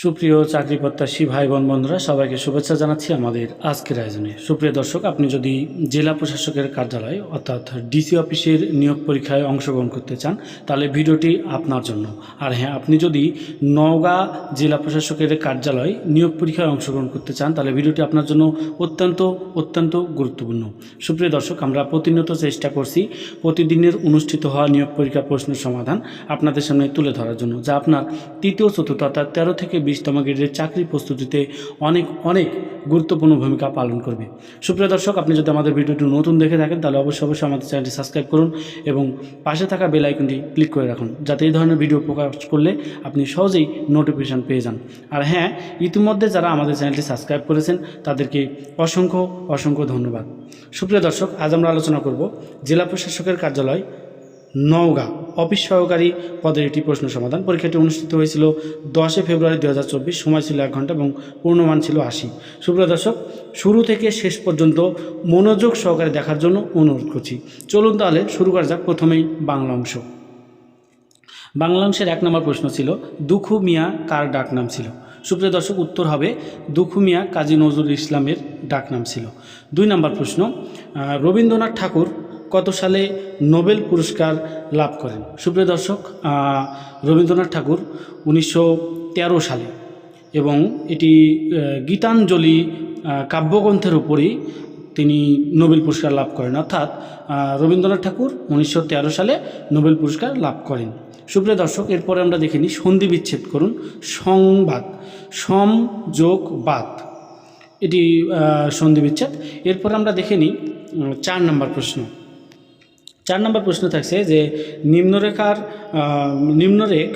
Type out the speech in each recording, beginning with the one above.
সুপ্রিয় চাকরি প্রত্যাশী ভাই বোন বন্ধুরা, সবাইকে শুভেচ্ছা জানাচ্ছি আমাদের আজকের আয়োজনে। সুপ্রিয় দর্শক, আপনি যদি জেলা প্রশাসকের কার্যালয় অর্থাৎ ডিসি অফিসের নিয়োগ পরীক্ষায় অংশগ্রহণ করতে চান, তাহলে ভিডিওটি আপনার জন্য। আর হ্যাঁ আপনি যদি নওগাঁ জেলা প্রশাসকের কার্যালয় নিয়োগ পরীক্ষায় অংশগ্রহণ করতে চান, তাহলে ভিডিওটি আপনার জন্য অত্যন্ত অত্যন্ত গুরুত্বপূর্ণ। সুপ্রিয় দর্শক, আমরা প্রতিনিয়ত চেষ্টা করছি প্রতিদিনের অনুষ্ঠিত হওয়া নিয়োগ পরীক্ষা প্রশ্নের সমাধান আপনাদের সামনে তুলে ধরার জন্য, যা আপনার তৃতীয়, চতুর্থ অর্থাৎ তেরো থেকে বিশতম গ্রেডের চাকরি প্রস্তুতিতে অনেক অনেক গুরুত্বপূর্ণ ভূমিকা পালন করবে। সুপ্রিয় দর্শক, আপনি যদি আমাদের ভিডিওটি নতুন দেখে থাকেন, তাহলে অবশ্যই অবশ্যই আমাদের চ্যানেলটি সাবস্ক্রাইব করুন এবং পাশে থাকা বেল আইকনটি ক্লিক করে রাখুন, যাতে এই ধরনের ভিডিও প্রকাশ করলে আপনি সহজেই নোটিফিকেশান পেয়ে যান। আর হ্যাঁ ইতিমধ্যে যারা আমাদের চ্যানেলটি সাবস্ক্রাইব করেছেন, তাদেরকে অসংখ্য অসংখ্য ধন্যবাদ। সুপ্রিয় দর্শক, আজ আমরা আলোচনা করব জেলা প্রশাসকের কার্যালয় নওগাঁ। অফিস সহকারী পদের একটি প্রশ্ন সমাধান। পরীক্ষাটি অনুষ্ঠিত হয়েছিল দশই ফেব্রুয়ারি দু হাজার চব্বিশ। সময় ছিল এক ঘণ্টা এবং পূর্ণমান ছিল আশি। সুপ্রিয় দর্শক, শুরু থেকে শেষ পর্যন্ত মনোযোগ সহকারে দেখার জন্য অনুরোধ করছি। চলুন তাহলে শুরু করা যাক প্রথমেই বাংলা অংশ। বাংলা অংশের এক নম্বর প্রশ্ন ছিল, দুখু মিয়া কার ডাকনাম ছিল? সুপ্রিয় দর্শক, উত্তর হবে, দুখু মিয়া কাজী নজরুল ইসলামের ডাকনাম ছিল। দুই নম্বর প্রশ্ন রবীন্দ্রনাথ ঠাকুর কত সালে নোবেল পুরস্কার লাভ করেন? সুপ্রিয় দর্শক রবীন্দ্রনাথ ঠাকুর উনিশশো তেরো সালে এবং এটি গীতাঞ্জলি কাব্যগ্রন্থের উপরেই তিনি নোবেল পুরস্কার লাভ করেন। অর্থাৎ রবীন্দ্রনাথ ঠাকুর উনিশশো তেরো সালে নোবেল পুরস্কার লাভ করেন। সুপ্রিয় দর্শক, এরপরে আমরা দেখে নিই সন্ধি বিচ্ছেদ করুন। সংবাদ, সম যোগ বাদ। এটি সন্ধি বিচ্ছেদ। এরপর আমরা দেখে নিই চার নম্বর প্রশ্ন। চার নম্বর প্রশ্ন থাকছে যে নিম্নরেখার নিম্নরেখ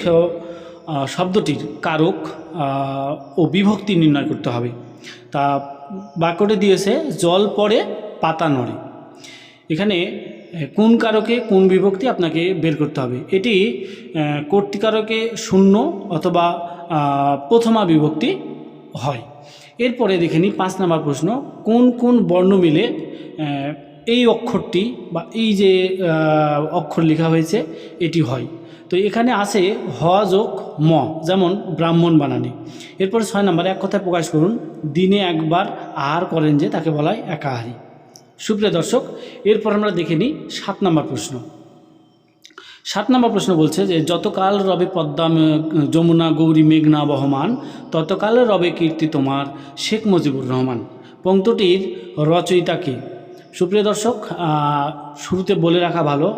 শব্দটির কারক ও বিভক্তি নির্ণয় করতে হবে। তা বাক্যটি দিয়েছে, জল পড়ে, পাতা নড়ে। এখানে কোন কারকে কোন বিভক্তি আপনাকে বের করতে হবে? এটি কর্তৃকারকে শূন্য অথবা প্রথমা বিভক্তি হয়। এরপরে দেখে নিই, পাঁচ নম্বর প্রশ্ন, কোন কোন বর্ণ মিলে এই অক্ষরটি বা এই যে অক্ষর লেখা হয়েছে, এটি হয়। তো এখানে আছে হ যোগ ম, যেমন ব্রাহ্মণ বানানি। এরপর ছয় নম্বর, এক কথায় প্রকাশ করুন, দিনে একবার আহার করেন যে, তাকে বলা হয় একাহারি। সুপ্রিয় দর্শক, এরপর আমরা দেখে নিই সাত নম্বর প্রশ্ন। সাত নম্বর প্রশ্ন বলছে যে, যতকাল রবে পদ্মা যমুনা, গৌরী, মেঘনা বহমান, ততকাল রবে কীর্তি তোমার শেখ মুজিবুর রহমান। পঙ্ক্তটির রচয়িতা কে? সুপ্রিয় দর্শক শুরুতে বলে রাখা ভালো,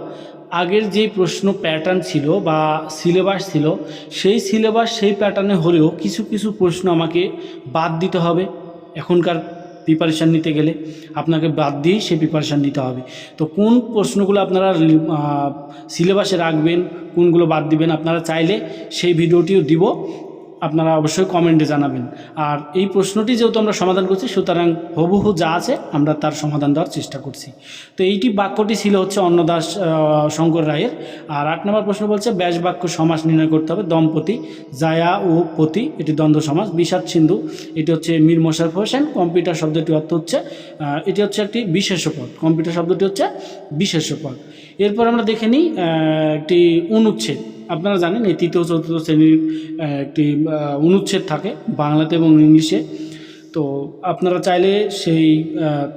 আগের যে প্রশ্ন প্যাটার্ন ছিল বা সিলেবাস ছিল, সেই সিলেবাস সেই প্যাটার্নে হলেও কিছু কিছু প্রশ্ন আমাকে বাদ দিতে হবে এখনকার প্রিপারেশান নিতে গেলে। আপনাকে বাদ দিয়েই সেই প্রিপারেশান নিতে হবে। তো কোন প্রশ্নগুলো আপনারা সিলেবাসে রাখবেন, কোনগুলো বাদ দিবেন, আপনারা চাইলে সেই ভিডিওটিও দিব। আপনারা অবশ্যই কমেন্টে জানাবেন। আর এই প্রশ্নটি যেহেতু আমরা সমাধান করছি, সুতরাং হুবহু যা আছে আমরা তার সমাধান দেওয়ার চেষ্টা করছি। তো এইটি বাক্যটি ছিল হচ্ছে অন্নদাস শঙ্কর রায়ের। আর আট নম্বর প্রশ্ন বলছে, ব্যাস বাক্য সমাস নির্ণয় করতে হবে, দম্পতি, জায়া ও পতি, এটি দ্বন্দ্ব সমাজ বিষাদ সিন্ধু, এটি হচ্ছে মীর মোশারফ হোসেন, কম্পিউটার শব্দটি অর্থ হচ্ছে এটি হচ্ছে একটি বিশেষ্য পদ কম্পিউটার শব্দটি হচ্ছে বিশেষ্য পদ এরপর আমরা দেখে নিই একটি অনুচ্ছেদ। আপনারা জানেন, এই তৃতীয় চতুর্থ শ্রেণির একটি অনুচ্ছেদ থাকে বাংলাতে এবং ইংলিশে। তো আপনারা চাইলে সেই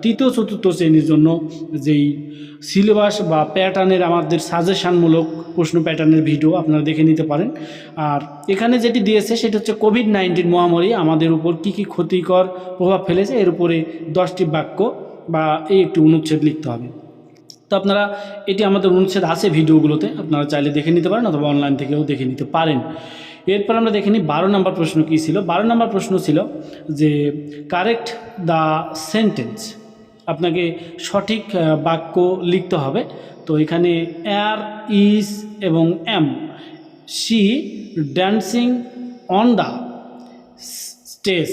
তৃতীয় চতুর্থ শ্রেণির জন্য যেই সিলেবাস বা প্যাটার্নের আমাদের সাজেশানমূলক প্রশ্ন প্যাটার্নের ভিডিও আপনারা দেখে নিতে পারেন। আর এখানে যেটি দিয়েছে, সেটা হচ্ছে কোভিড নাইন্টিন মহামারী আমাদের উপর কী কী ক্ষতিকর প্রভাব ফেলেছে, এর উপরে দশটি বাক্য বা এই একটি অনুচ্ছেদ লিখতে হবে। তো আপনারা এটি আমাদের অনুচ্ছেদ আছে ভিডিওগুলোতে, আপনারা চাইলে দেখে নিতে পারেন অথবা অনলাইন থেকেও দেখে নিতে পারেন। এরপর আমরা দেখে নিই বারো নম্বর প্রশ্ন কী ছিল? বারো নম্বর প্রশ্ন ছিল যে কারেক্ট দ্য সেন্টেন্স আপনাকে সঠিক বাক্য লিখতে হবে। তো এখানে এয়ার ইজ এবং am she dancing on the stage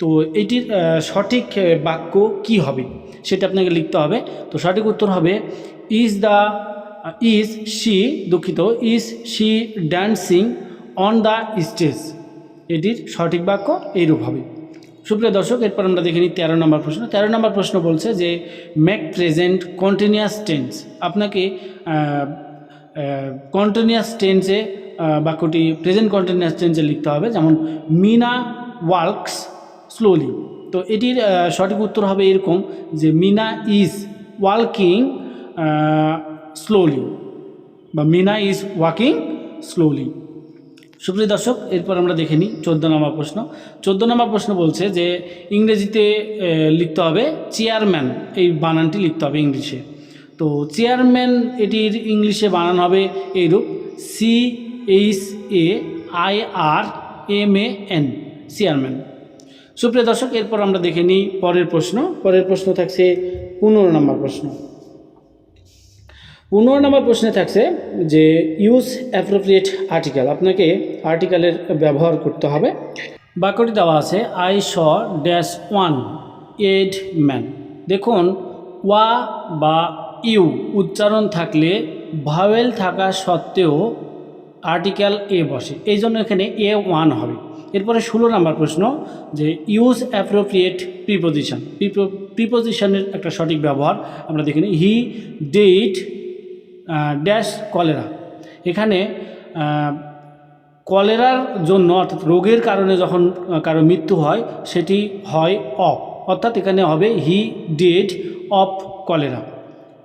তো এটির সঠিক বাক্য কি হবে সেটা আপনাকে লিখতে হবে। তো সঠিক উত্তর হবে ইজ দ্য ইজ শি দুঃখিত is she dancing on the stage এটির সঠিক বাক্য এইরূপ হবে। সুপ্রিয় দর্শক, এরপর আমরা দেখে নিই তেরো নম্বর প্রশ্ন। তেরো নম্বর প্রশ্ন বলছে যে ম্যাক প্রেজেন্ট কন্টিনিউয়াস টেন্স আপনাকে কন্টিনিউয়াস টেন্সে বাক্যটি প্রেজেন্ট কন্টিনিউয়াস টেন্সে লিখতে হবে। যেমন মিনা ওয়ার্কস স্লোলি তো এটির সঠিক উত্তর হবে এরকম যে মিনা ইজ ওয়ার্কিং স্লোলি বা মিনা ইজ ওয়াকিং স্লোলি সুপ্রিয় দর্শক, এরপর আমরা দেখে নিই চোদ্দ নম্বর প্রশ্ন। চোদ্দ নম্বর প্রশ্ন বলছে যে ইংরেজিতে লিখতে হবে চেয়ারম্যান এই বানানটি লিখতে হবে ইংলিশে। তো চেয়ারম্যান এটির ইংলিশে বানান হবে এইরূপ C H A I R M A N chairman সুপ্রিয় দর্শক, এরপর আমরা দেখে নিই পরের প্রশ্ন। পরের প্রশ্ন থাকছে পনেরো নম্বর প্রশ্ন। পনেরো নম্বর প্রশ্নে থাকছে যে ইউজ অ্যাপ্রোপ্রিয়েট আর্টিকেল আপনাকে আর্টিকেলের ব্যবহার করতে হবে। বাক্যটি দেওয়া আছে I saw dash one eyed man দেখুন ওয়া বা ইউ উচ্চারণ থাকলে ভাওয়েল থাকা সত্ত্বেও আর্টিকেল এ বসে। এই জন্য এখানে এ ওয়ান হবে। এরপরে ষোলো নাম্বার প্রশ্ন যে ইউজ অ্যাপ্রোপ্রিয়েট প্রিপোজিশন প্রিপোজিশনের একটা সঠিক ব্যবহার আমরা দেখি নিই। হি ডেট ড্যাশ কলেরা এখানে কলেরার জন্য অর্থাৎ রোগের কারণে যখন কারও মৃত্যু হয়, সেটি হয় অফ অর্থাৎ এখানে হবে হি ডেড অফ কলেরা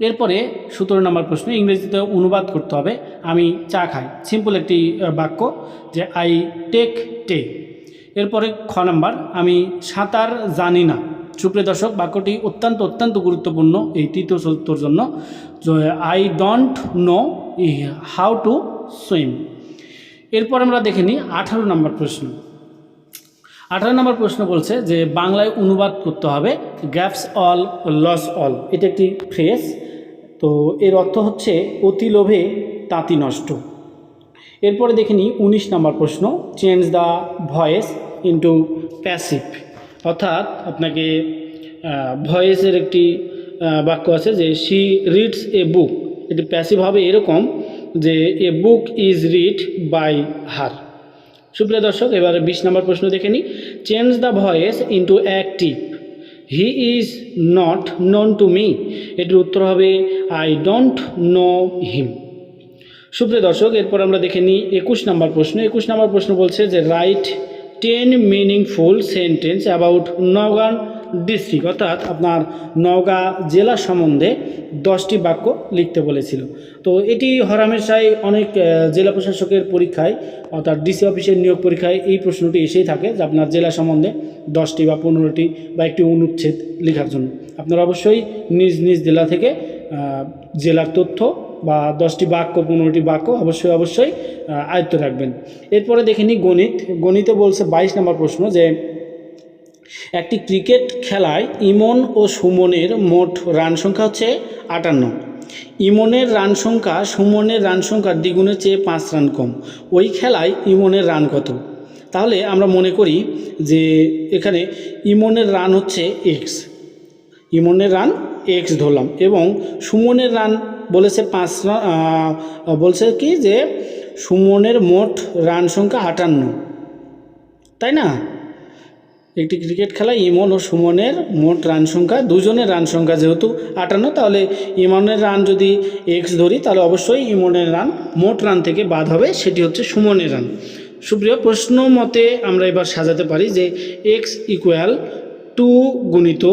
এরপরে সতেরো নম্বর প্রশ্ন ইংরেজিতে অনুবাদ করতে হবে। আমি চা খাই। সিম্পল একটি বাক্য যে আই টেক টে এরপরে খ নম্বর, আমি সাঁতার জানি না। সুপ্রিয় দর্শক, বাক্যটি অত্যন্ত অত্যন্ত গুরুত্বপূর্ণ এই তৃতীয় চতুর্থর জন্য। I don't know how to swim এরপর আমরা দেখে নিই আঠারো নম্বর প্রশ্ন। আঠারো নম্বর প্রশ্ন বলছে যে বাংলায় অনুবাদ করতে হবে। গ্যাপস অল লস অল এটা একটি ফ্রেজ তো এর অর্থ হচ্ছে, অতি লোভে তাঁতি নষ্ট। এরপরে দেখে নিই উনিশ নম্বর প্রশ্ন change the voice into passive অর্থাৎ আপনাকে ভয়েসের একটি বাক্য আছে যে শি রিডস এ বুক এটি প্যাসিভ হবে এরকম যে a book is read by her সুপ্রিয় দর্শক, এবারে বিশ নম্বর প্রশ্ন দেখে নিই। Change the voice into active he is not known to me এটির উত্তর হবে আই ডোন্ট নো হিম সুপ্রিয় দর্শক, এরপর আমরা দেখে নিই একুশ নম্বর প্রশ্ন। একুশ নম্বর প্রশ্ন বলছে যে write ten meaningful sentence about Naogaon district অর্থাৎ আপনার নওগাঁ জেলা সম্বন্ধে দশটি বাক্য লিখতে বলেছিল। তো এটি হরামেশাই অনেক জেলা প্রশাসকের পরীক্ষায়, অর্থাৎ ডিসি অফিসের নিয়োগ পরীক্ষায় এই প্রশ্নটি এসেই থাকে যে আপনার জেলা সম্বন্ধে দশটি বা পনেরোটি বা একটি অনুচ্ছেদ লেখার জন্য। আপনারা অবশ্যই নিজ নিজ জেলা থেকে জেলার তথ্য বা দশটি বাক্য, পনেরোটি বাক্য অবশ্যই অবশ্যই আয়ত্ত রাখবেন। এরপরে দেখে নিই গণিত। গণিতে বলছে বাইশ নম্বর প্রশ্ন যে একটি ক্রিকেট খেলায় ইমন ও সুমনের মোট রান সংখ্যা হচ্ছে আটান্ন। ইমনের রান সংখ্যা সুমনের রান সংখ্যার দ্বিগুণের চেয়ে পাঁচ রান কম। ওই খেলায় ইমনের রান কত? তাহলে আমরা মনে করি যে এখানে ইমনের রান হচ্ছে এক্স ইমনের রান এক্স ধরলাম এবং সুমনের রান বলেছে পাঁচ বলছে কি যে সুমনের মোট রান সংখ্যা আটান্ন। তাই না? একটি ক্রিকেট খেলায় ইমন ও সুমনের মোট রান সংখ্যা, দুজনের রান সংখ্যা যেহেতু আটান্ন, তাহলে ইমনের রান যদি এক্স ধরি, তাহলে অবশ্যই ইমনের রান মোট রান থেকে বাদ হবে, সেটি হচ্ছে সুমনের রান। সুপ্রিয়, প্রশ্ন মতে আমরা এবার সাজাতে পারি যে এক্স ইকুয়াল টু গুণিত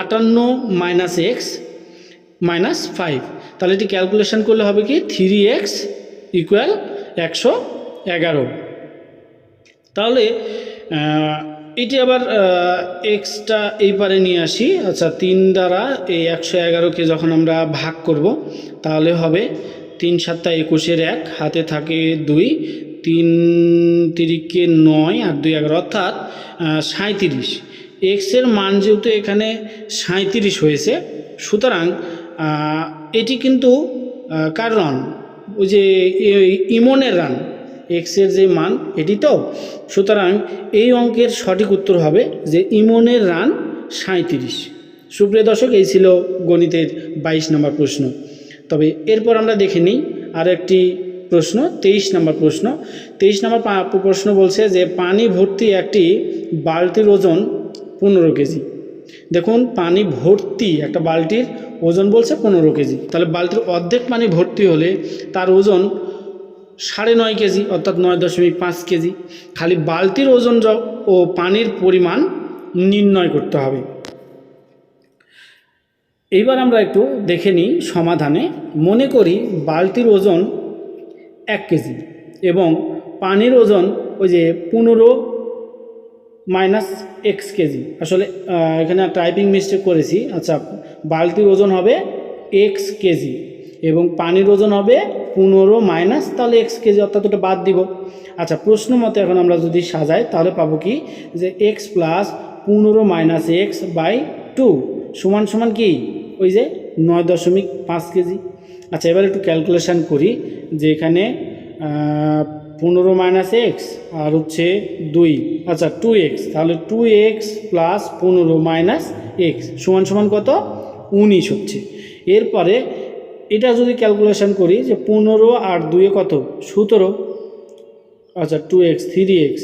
আটান্ন মাইনাস এক্স মাইনাস ফাইভ তাহলে এটি ক্যালকুলেশন করলে হবে কি? থ্রি এক্স ইকুয়াল একশো এগারো। তাহলে এটি আবার এক্সটা এই পারে নিয়ে আসি। আচ্ছা তিন দ্বারা এই একশো এগারোকে যখন আমরা ভাগ করব, তাহলে হবে তিন সাতটা একুশের এক, হাতে থাকে দুই, তিন তিরিকে নয় আর দুই এগারো, অর্থাৎ সাঁত্রিশ এক্সের মান যেহেতু এখানে সাঁত্রিশ হয়েছে, সুতরাং এটি কিন্তু কার রান ওই যে ইমনের রান এক্সের যে মান, এটি তো? সুতরাং এই অঙ্কের সঠিক উত্তর হবে যে ইমনের রান সাঁত্রিশ সুপ্রিয় দর্শক, এই ছিল গণিতের বাইশ নম্বর প্রশ্ন। তবে এরপর আমরা দেখে নিই আর একটি প্রশ্ন, তেইশ নম্বর প্রশ্ন। তেইশ নম্বর প্রশ্ন বলছে যে পানি ভর্তি একটি বালতির ওজন পনেরো কেজি। দেখুন, পানি ভর্তি একটা বালতির ওজন বলছে পনেরো কেজি। তাহলে বালতির অর্ধেক পানি ভর্তি হলে তার ওজন সাড়ে নয় কেজি, অর্থাৎ নয় দশমিক পাঁচ কেজি। খালি বালতির ওজন ও পানির পরিমাণ নির্ণয় করতে হবে। এইবার আমরা একটু দেখে নিই সমাধানে। মনে করি বালতির ওজন এক কেজি এবং পানির ওজন ওই যে পনেরো মাইনাস এক্স কেজি। আসলে এখানে টাইপিং মিস্টেক করেছি। আচ্ছা বালতির ওজন হবে এক্স কেজি। এবং পানির ওজন হবে পনেরো মাইনাস, তাহলে এক্স কেজি অর্থাৎ ওটা বাদ দিব। আচ্ছা প্রশ্ন মতে এখন আমরা যদি সাজাই, তাহলে পাবো কি? যে এক্স প্লাস পনেরো মাইনাস এক্স বাই টু সমান সমান কি? ওই যে নয় দশমিক পাঁচ কেজি। আচ্ছা এবার একটু ক্যালকুলেশান করি যে এখানে পনেরো মাইনাস এক্স আর হচ্ছে দুই। আচ্ছা টু এক্স তাহলে টু এক্স প্লাস পনেরো মাইনাস এক্স সমান সমান কত? উনিশ হচ্ছে। এরপরে এটা যদি ক্যালকুলেশন করি যে পনেরো আর দুয়ে কত? সতেরো। আচ্ছা two x three x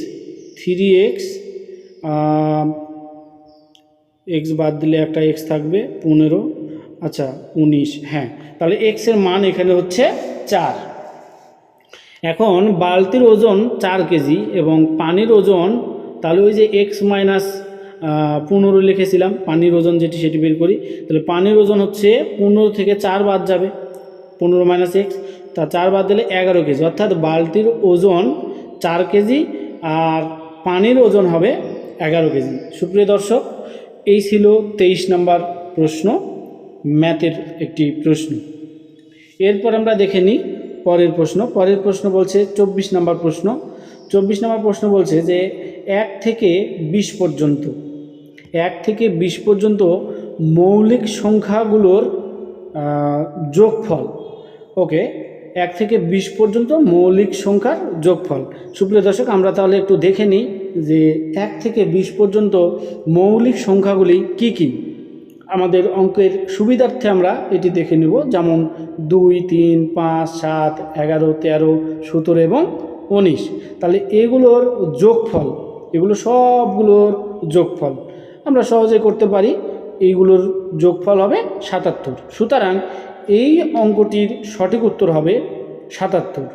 three x x বাদ দিলে একটা এক্স থাকবে, পনেরো। আচ্ছা উনিশ। হ্যাঁ তাহলে এক্সের মান এখানে হচ্ছে চার। এখন বালতির ওজন চার কেজি এবং পানির ওজন, তাহলে ওই যে এক্স মাইনাস পনেরো লিখেছিলাম, পানির ওজন যেটি সেটি বের করি। তাহলে পানির ওজন হচ্ছে পনেরো থেকে চার বাদ যাবে, পনেরো মাইনাস এক্স তা চার বাদ দিলে এগারো কেজি। অর্থাৎ বালতির ওজন চার কেজি আর পানির ওজন হবে এগারো কেজি। সুপ্রিয় দর্শক, এই ছিল তেইশ নম্বর প্রশ্ন, ম্যাথের একটি প্রশ্ন। এরপর আমরা দেখে নিই পরের প্রশ্ন। পরের প্রশ্ন বলছে চব্বিশ নম্বর প্রশ্ন। চব্বিশ নম্বর প্রশ্ন বলছে যে এক থেকে বিশ পর্যন্ত এক থেকে বিশ পর্যন্ত মৌলিক সংখ্যাগুলোর যোগফল। ওকে, এক থেকে বিশ পর্যন্ত মৌলিক সংখ্যার যোগফল। সুপ্রিয় দর্শক, আমরা তাহলে একটু দেখে নিই যে এক থেকে বিশ পর্যন্ত মৌলিক সংখ্যাগুলি কি কী। আমাদের অঙ্কের সুবিধার্থে আমরা এটি দেখে নেব, যেমন দুই, তিন, পাঁচ, সাত, এগারো, তেরো, সতেরো এবং উনিশ। তাহলে এগুলোর যোগফল, এগুলো সবগুলোর যোগফল। আমরা সহজে করতে পারি। এইগুলোর যোগফল হবে সাতাত্তর। সুতরাং এই অঙ্কটির সঠিক উত্তর হবে সাতাত্তর।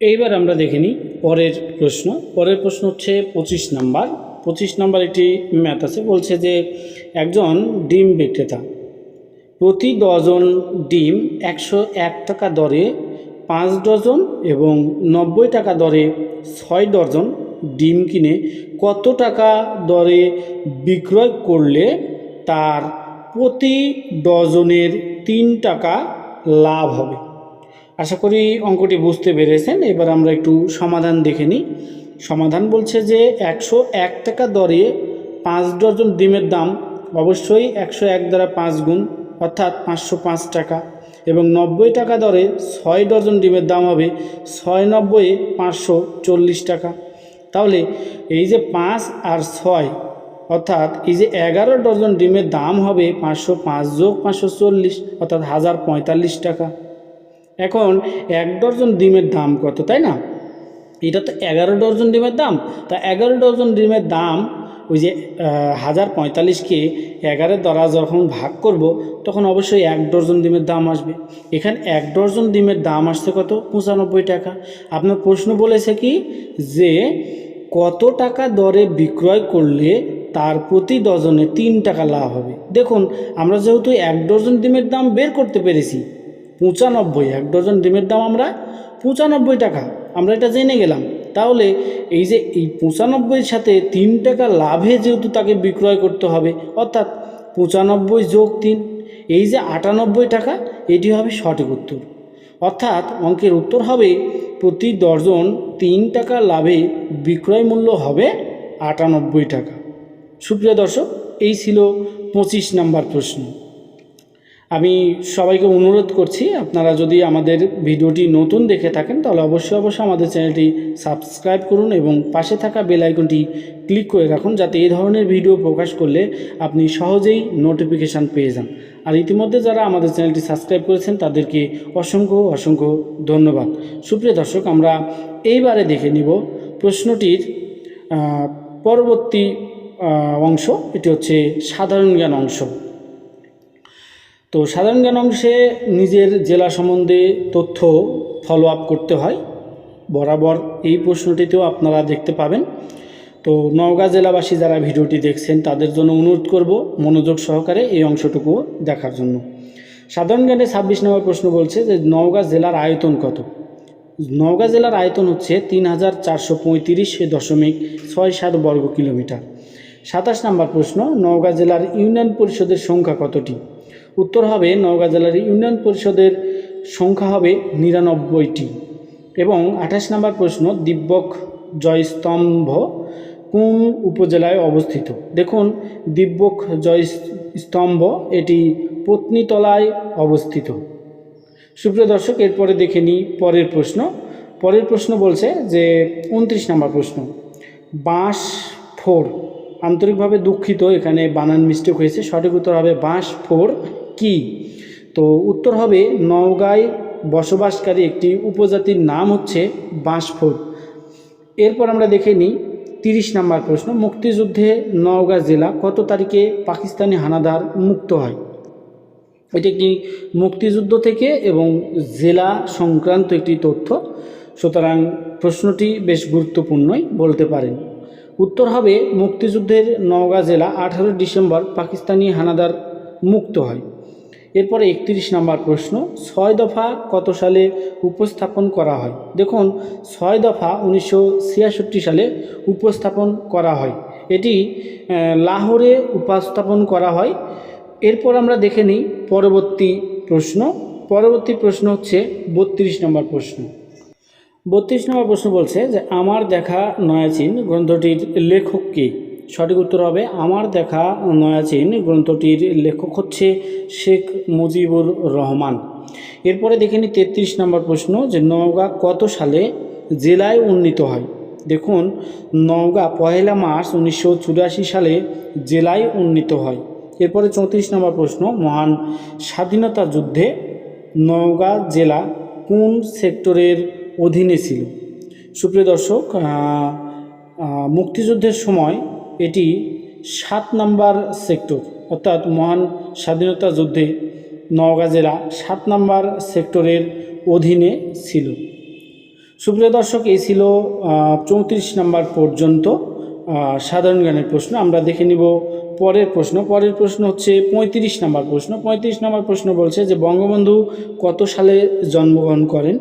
এইবার আমরা দেখে নিই পরের প্রশ্ন। পরের প্রশ্ন হচ্ছে পঁচিশ নাম্বার। পঁচিশ নাম্বার একটি ম্যাথ আছে, বলছে যে একজন ডিম বিক্রেতা প্রতি ডজন ডিম একশো এক টাকা দরে, পাঁচ ডজন এবং নব্বই টাকা দরে ছয় ডজন ডিম কিনে কত টাকা দরে বিক্রয় করলে তার প্রতি ডজনের তিন টাকা লাভ হবে? আশা করি অঙ্কটি বুঝতে পেরেছেন। এবার আমরা একটু সমাধান দেখে নিই। সমাধান বলছে যে একশো এক টাকা দরে পাঁচ ডজন ডিমের দাম অবশ্যই একশো এক দ্বারা পাঁচ গুণ, অর্থাৎ পাঁচশো পাঁচ টাকা। এবং নব্বই টাকা দরে ছয় ডজন ডিমের দাম হবে ছয় নব্বই পাঁচশো চল্লিশ টাকা। তাহলে এই যে পাঁচ আর ছয়, অর্থাৎ এই যে এগারো ডজন ডিমের দাম হবে পাঁচশো পাঁচ যোগ পাঁচশো চল্লিশ, অর্থাৎ হাজার পঁয়তাল্লিশ টাকা। এখন এক ডজন ডিমের দাম কত, তাই না? এটা তো এগারো ডজন ডিমের দাম। তা এগারো ডজন ডিমের দাম ওই যে হাজার পঁয়তাল্লিশকে এগারো দ্বারা যখন ভাগ করব, তখন অবশ্যই এক ডজন ডিমের দাম আসবে। এখানে এক ডজন ডিমের দাম আসছে কত? পঁচানব্বই টাকা। আপনার প্রশ্ন বলেছে কি? যে কত টাকা দরে বিক্রয় করলে তার প্রতি ডজনে তিন টাকা লাভ হবে? দেখুন, আমরা যেহেতু এক ডজন ডিমের দাম বের করতে পেরেছি, পঁচানব্বই, এক ডজন ডিমের দাম আমরা পঁচানব্বই টাকা। আমরা এটা জেনে গেলাম। তাহলে এই যে এই পঁচানব্বইয়ের সাথে তিন টাকা লাভে যেহেতু তাকে বিক্রয় করতে হবে, অর্থাৎ পঁচানব্বই যোগ তিন, এই যে আটানব্বই টাকা, এটি হবে সঠিক উত্তর। অর্থাৎ অঙ্কের উত্তর হবে, প্রতি ডজন তিন টাকা লাভে বিক্রয় মূল্য হবে আটানব্বই টাকা। সুপ্রিয় দর্শক, এই ছিল পঁচিশ নাম্বার প্রশ্ন। আমি সবাইকে অনুরোধ করছি, আপনারা যদি আমাদের ভিডিওটি নতুন দেখে থাকেন, তাহলে অবশ্যই অবশ্যই আমাদের চ্যানেলটি সাবস্ক্রাইব করুন এবং পাশে থাকা বেল আইকনটি ক্লিক করে রাখুন, যাতে এই ধরনের ভিডিও প্রকাশ করলে আপনি সহজেই নোটিফিকেশান পেয়ে যান। আর ইতিমধ্যে যারা আমাদের চ্যানেলটি সাবস্ক্রাইব করেছেন, তাদেরকে অসংখ্য অসংখ্য ধন্যবাদ। সুপ্রিয় দর্শক, আমরা এইবারে দেখে নিব প্রশ্নটির পরবর্তী অংশ। এটি হচ্ছে সাধারণ জ্ঞান অংশ। তো সাধারণ জ্ঞান অংশে নিজের জেলা সম্বন্ধে তথ্য ফলো আপ করতে হয়। বরাবর এই প্রশ্নটিতেও আপনারা দেখতে পাবেন। তো নওগাঁ জেলাবাসী যারা ভিডিওটি দেখছেন, তাদের জন্য অনুরোধ করব মনোযোগ সহকারে এই অংশটুকুও দেখার জন্য। সাধারণ জ্ঞানে ছাব্বিশ নম্বর প্রশ্ন বলছে যে, নওগাঁ জেলার আয়তন কত? নওগাঁ জেলার আয়তন হচ্ছে তিন হাজার চারশো পঁয়ত্রিশ দশমিক ছয় সাত বর্গ কিলোমিটার। সাতাশ নম্বর প্রশ্ন, নওগাঁ জেলার ইউনিয়ন পরিষদের সংখ্যা কতটি? উত্তর হবে নওগাঁ জেলার ইউনিয়ন পরিষদের সংখ্যা হবে নিরানব্বইটি। এবং আঠাশ নম্বর প্রশ্ন, দিব্যক জয়স্তম্ভ কোন উপজেলায় অবস্থিত? দেখুন, দিব্যক জয় স্তম্ভ এটি পত্নীতলায় অবস্থিত। সুপ্রিয় দর্শক, এরপরে দেখে নিই পরের প্রশ্ন। পরের প্রশ্ন বলছে যে, উনত্রিশ নম্বর প্রশ্ন, বাঁশ ফোর আন্তরিকভাবে দুঃখিত, এখানে বানান মিস্টেক হয়েছে। সঠিক উত্তর হবে বাঁশ ফোর কি? তো উত্তর হবে নওগাঁয় বসবাসকারী একটি উপজাতির নাম হচ্ছে বাঁশফোর এরপর আমরা দেখে নিই তিরিশ নম্বর প্রশ্ন, মুক্তিযুদ্ধে নওগাঁ জেলা কত তারিখে পাকিস্তানি হানাদার মুক্ত হয়? এটি একটি মুক্তিযুদ্ধ থেকে এবং জেলা সংক্রান্ত একটি তথ্য? সুতরাং প্রশ্নটি বেশ গুরুত্বপূর্ণই বলতে পারেন। উত্তর হবে মুক্তিযুদ্ধের নওগাঁ জেলা আঠারো ডিসেম্বর পাকিস্তানি হানাদার মুক্ত হয়। এরপরে একত্রিশ নম্বর প্রশ্ন, ছয় দফা কত সালে উপস্থাপন করা হয়? দেখুন, ছয় দফা উনিশশো সালে উপস্থাপন করা হয়। এটি লাহোরে উপস্থাপন করা হয়। এরপর আমরা দেখে নিই পরবর্তী প্রশ্ন। পরবর্তী প্রশ্ন হচ্ছে বত্রিশ নম্বর প্রশ্ন। বত্রিশ নম্বর প্রশ্ন বলছে যে, আমার দেখা নয়াচিন গ্রন্থটির লেখক কে? সঠিক উত্তর হবে আমার দেখা নয়াচীন গ্রন্থটির লেখক হচ্ছে শেখ মুজিবুর রহমান। এরপরে দেখে নিই তেত্রিশ নম্বর প্রশ্ন যে নওগাঁ কত সালে জেলায় উন্নীত হয়? দেখুন, নওগাঁ পয়লা মার্চ উনিশশো চুরাশি সালে জেলায় উন্নীত হয়। এরপরে চৌত্রিশ নম্বর প্রশ্ন, মহান স্বাধীনতা যুদ্ধে নওগাঁ জেলা কোন সেক্টরের অধীনে ছিল? সুপ্রিয় দর্শক মুক্তিযুদ্ধের সময় এটি সাত নাম্বার সেক্টর, অর্থাৎ মহান স্বাধীনতা যুদ্ধে নওগাঁ জেলা সাত নাম্বার সেক্টরের অধীনে ছিল। সুপ্রিয় দর্শক, এই ছিল চৌত্রিশ নাম্বার পর্যন্ত সাধারণ জ্ঞানের প্রশ্ন। আমরা দেখে নিব পরের প্রশ্ন। পরের প্রশ্ন হচ্ছে পঁয়ত্রিশ নাম্বার প্রশ্ন। পঁয়ত্রিশ নাম্বার প্রশ্ন বলছে যে, বঙ্গবন্ধু কত সালে জন্মগ্রহণ করেন?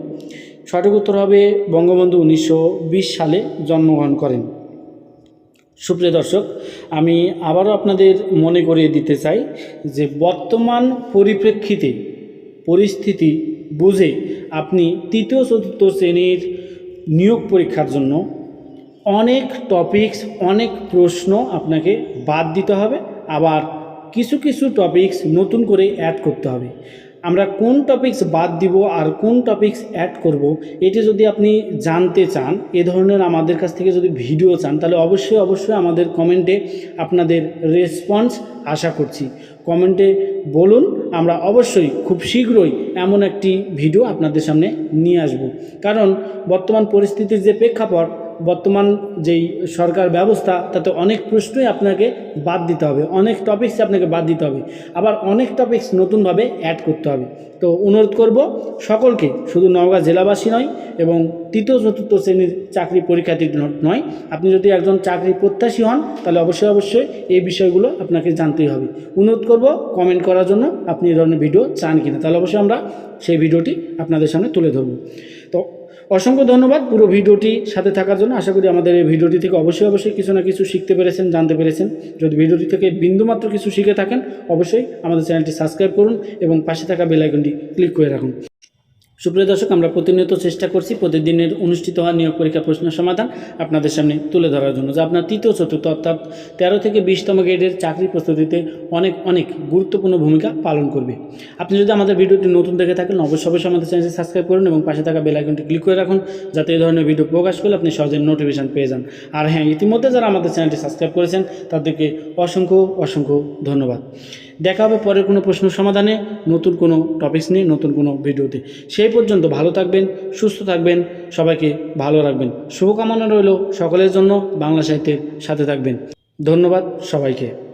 সঠিক উত্তর হবে বঙ্গবন্ধু উনিশশো বিশ সালে জন্মগ্রহণ করেন। সুপ্রিয় দর্শক, আমি আবারও আপনাদের মনে করিয়ে দিতে চাই যে বর্তমান পরিপ্রেক্ষিতে পরিস্থিতি বুঝে আপনি তৃতীয়, চতুর্থ শ্রেণির নিয়োগ পরীক্ষার জন্য অনেক টপিকস অনেক প্রশ্ন আপনাকে বাদ দিতে হবে। আবার কিছু কিছু টপিকস নতুন করে অ্যাড করতে হবে। আমরা কোন টপিক্স বাদ দিব আর কোন টপিকস অ্যাড করব, এটি যদি আপনি জানতে চান, এ ধরনের আমাদের কাছ থেকে যদি ভিডিও চান, তাহলে অবশ্যই অবশ্যই আমাদের কমেন্টে আপনাদের রেসপন্স আশা করছি। কমেন্টে বলুন, আমরা অবশ্যই খুব শীঘ্রই এমন একটি ভিডিও আপনাদের সামনে নিয়ে আসব। কারণ বর্তমান পরিস্থিতির যে প্রেক্ষাপট বর্তমান যেই সরকার ব্যবস্থা, তাতে অনেক প্রশ্নই আপনাকে বাদ দিতে হবে। অনেক টপিকস আপনাকে বাদ দিতে হবে। আবার অনেক টপিক্স নতুনভাবে অ্যাড করতে হবে। তো অনুরোধ করব সকলকে, শুধু নওগাঁ জেলাবাসী নয় এবং তৃতীয় চতুর্থ শ্রেণির চাকরি পরীক্ষার্থী নয়, আপনি যদি একজন চাকরি প্রত্যাশী হন, তাহলে অবশ্যই অবশ্যই এই বিষয়গুলো আপনাকে জানতেই হবে। অনুরোধ করব কমেন্ট করার জন্য আপনি এই ধরনের ভিডিও চান কিনা, তাহলে অবশ্যই আমরা সেই ভিডিওটি আপনাদের সামনে তুলে ধরব। তো অসংখ্য ধন্যবাদ পুরো ভিডিওটি সাথে থাকার জন্য। আশা করি আমাদের এই ভিডিওটি থেকে অবশ্যই অবশ্যই কিছু না কিছু শিখতে পেরেছেন, জানতে পেরেছেন। যদি ভিডিওটি থেকে বিন্দুমাত্র কিছু শিখে থাকেন, অবশ্যই আমাদের চ্যানেলটি সাবস্ক্রাইব করুন এবং পাশে থাকা বেলাইকনটি ক্লিক করে রাখুন। সুপ্রিয় দর্শক, আমরা প্রতিনিয়ত চেষ্টা করছি প্রতিদিনের অনুষ্ঠিত হওয়া নিয়োগ পরীক্ষা প্রশ্ন সমাধান আপনাদের সামনে তুলে ধরার জন্য। যা আপনার তৃতীয়, চতুর্থ অর্থাৎ তেরো থেকে বিশতম গ্রেডের চাকরি প্রস্তুতিতে অনেক অনেক গুরুত্বপূর্ণ ভূমিকা পালন করবে। আপনি যদি আমাদের ভিডিওটি নতুন দেখে থাকেন, অবশ্যই অবশ্যই আমাদের চ্যানেলটি সাবস্ক্রাইব করুন এবং পাশে থাকা বেল আইকনটি ক্লিক করে রাখুন, যাতে এই ধরনের ভিডিও প্রকাশ করলে আপনি সহজে নোটিফিকেশান পেয়ে যান। আর হ্যাঁ ইতিমধ্যে যারা আমাদের চ্যানেলটি সাবস্ক্রাইব করেছেন, তাদেরকে অসংখ্য অসংখ্য ধন্যবাদ। দেখা হবে পরের কোনো প্রশ্ন সমাধানে, নতুন কোনো টপিকস নিয়ে, নতুন কোনো ভিডিওতে। সেই পর্যন্ত ভালো থাকবেন, সুস্থ থাকবেন, সবাইকে ভালো রাখবেন। শুভকামনা রইল সকলের জন্য, বাংলা সাহিত্যের সাথে থাকবেন। ধন্যবাদ সবাইকে।